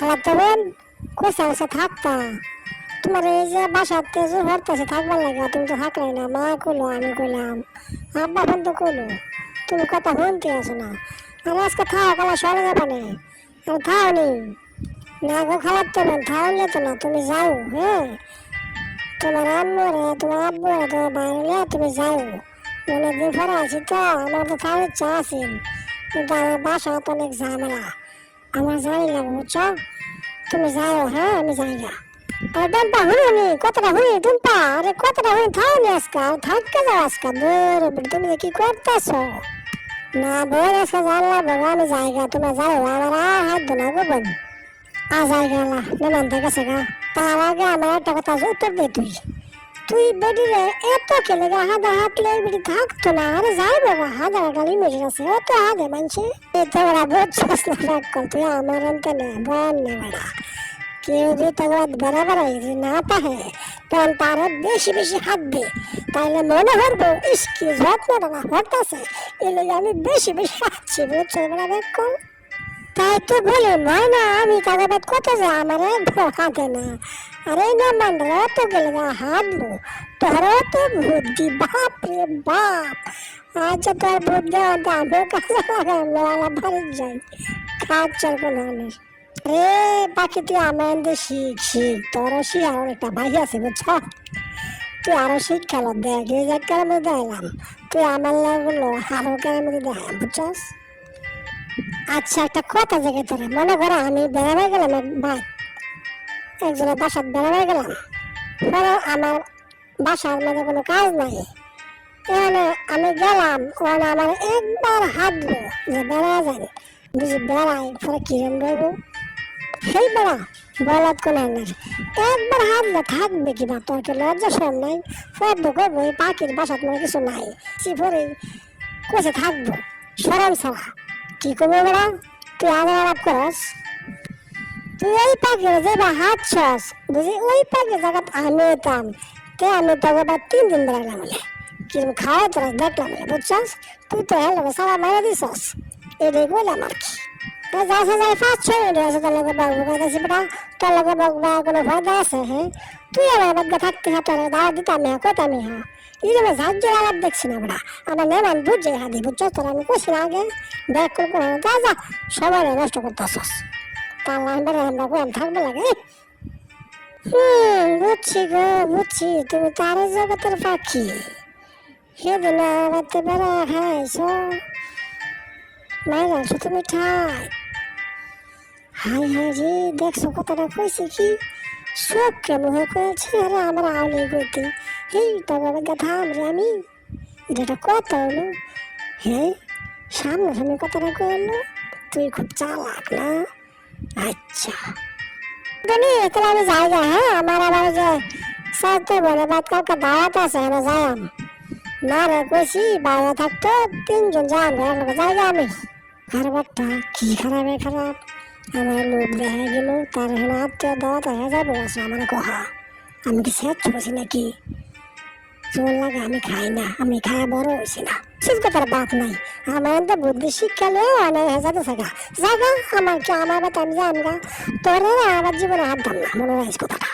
খালাতো বোন কোসা কোসা থাকতা। তোমার এই যে বাসাতে যে ভরতেছে, থাকবার লাগে, তুমি তো থাকলে না, মা কইলো, আমি কইলাম, আব্বা ফোন তো কইলো, তুমি কথা শুনতে আছো না। আর আজকে থাও, কালা সরে যাবে না। আর থাও নি। না গো খালাতো বোন থাওলে তো না, তুমি যাও হ্যাঁ। তোমার আম্মু রে, তোমার আব্বু রে, তোমার বাইরে তুমি যাও। অনেকদিন পরে আছি তো, আমার তো তার ইচ্ছা আছে। কিন্তু আমার বাসা তো অনেক ঝামেলা। আমার যাই লাগবে বুঝছ? তুমি যাও হ্যাঁ আমি যাই না আর ডম্পা, হুনি কতটা হুনি, ডম্পা, আরে কতটা হুনি থাও নি আজকাল থাকতে যাও আজকাল দূর তুমি কি করতেছো? না বোন আজকে জানলাম বাবা আমি যাইগা তোমার যাও, আমার আর হাত দো না গো বোন আ যাইগা না মেমান থেকে গা। তার আগে আমার একটা কথা উত্তর দে তুই। তুই বেডি রে এত কেলে গা, হাদা হাতলে বেডি থাকতো না আরে যাই বাবা, হাদা গালি মেশিন আছে ও তো হাদে মানছে। এ তো ওরা বুঝছস না রাগ কর, তুই আমার অন্তে নে, বল নে বেড়া কেউ যদি তোর বরাবর যদি না পাহে, তখন তারে বেশি বেশি হাত দে তাইলে মনে করব, ইস, কি যত্নটা না হতাছে এলে আমি বেশি বেশি হাঁটছি বুঝছ বেড়া বেক কর। তাই তো বলে ময়না আমি তাদের বাদ কত যে, আমার হাতে না। আরে না মানরা অত গেলে না হাঁটবো। তোর তো বুদ্ধি, বাপ রে বাপ। আচ্ছা তোর বুদ্ধি হতো আমিও কাজে লাগাম লোয়ালা বাড়ি যাই। খাওয়ার চল কোনো মানুষ রে বাকি তুই আমার শিখ শিখ। তোরও শিখ আর একটা ভাই আছে, বুঝছ? তুই আরও শিখ খেলো। দেখ, এই কেন মধ্যে এলাম তুই আমার লাগল আরও কেন মধ্যে দেখাম বুঝছস? আচ্ছা একটা কথা জেগে তোরে মনে করো আমি বেড়াবে গেলাম এক ভাই, একজনের বাসার বেড়াবে গেলাম। ধরো আমার বাসার মধ্যে কোনো কাজ নাই। এখানে আমি গেলাম, ওখানে আমার একবার হাঁটবো যে বেড়া যান বুঝি বেড়াই পরে কিরম রইব সেই বেড়া, বলাত কোন একবার হাঁটলে থাকবে কিনা তোর কি লজ্জা সব নাই? ফর্দ করব এই পাখির বাসাত মনে কিছু নাই। চিফরে কোচে থাকব। সরম ছাড়া। কি করব বেড়া? তুই আগে আলাপ করস। তুই ওই পাখির যে বা হাত ছস বুঝি ওই পাখির জায়গা আমি হতাম তে আমি তোকে বা তিন দিন বেড়ালাম বলে? কিরম খাওয়া তোরা দেখলাম বলে, বুঝছস? তুই তো হ্যাঁ সারা মারা দিছস। এটাই বললাম আর কি। তো যাচ্ছে যাই পাঁচ ছয় মিনিট আছে তোর লগে বাবু কাছে বেটা। তোর লগে বাবু কোনো ফায়দা আছে হ্যাঁ? তুই আমার বাদ্যা থাকতে হ্যাঁ তোর দাওয়া দিতাম হ্যাঁ কইতাম হ্যাঁ। দেখছি না বেটা আমার নেমান বুঝছে হাদি বুঝছস তোর আমি কইছি না আগে। ব্যাগ যা যা। সবাই নষ্ট করতেছস। তার লাইনটা আমরা কইম থাকবে লাগে হুম, বুঝছি গো, বুঝছি। তুমি তারে জগতের পাখি। সেদিন রাতে বেড়া খাইছ মায়ের অংশ তুমি ঠাই হাই হাই রে, দেখছ কথাটা কইছে কি? সব কেমন হয়ে কয়েছে আরে আমার আউলি গইতে এই তবে গাথা আমরা আমি? এটা কথা হলো। হ্যাঁ? সামনে সামনে কথাটা কইলো, তুই খুব চালাক না? আচ্ছা। তুমি তাহলে আমি যাই গা হ্যাঁ? আমার আবার যে সাথে বলে বাদ কালকে দাওয়াত আছে হ্যাঁ যাই না রে, কইছি, বাইরে থাকতো, তিনজন যান যাই গা আমি। খারাপটা কি খারাপ খারাপ? আমার লোক দেখা গেল, তার হেন আত্মীয় দাওয়াত হয়ে যাবে আমার কহা আমি কি সেট করছি নাকি? চোর লাগে, আমি খাই না, আমি খায় বড় হয়েছি না। ঠিক কথার বাত নাই, আমার তো বুদ্ধি শিক্ষালে অনেক হাজার থাকা জায়গা আমার কি আমার বাত আমি জানগা তোর আমার জীবনে হাত দাম মনে হয় কথাটা।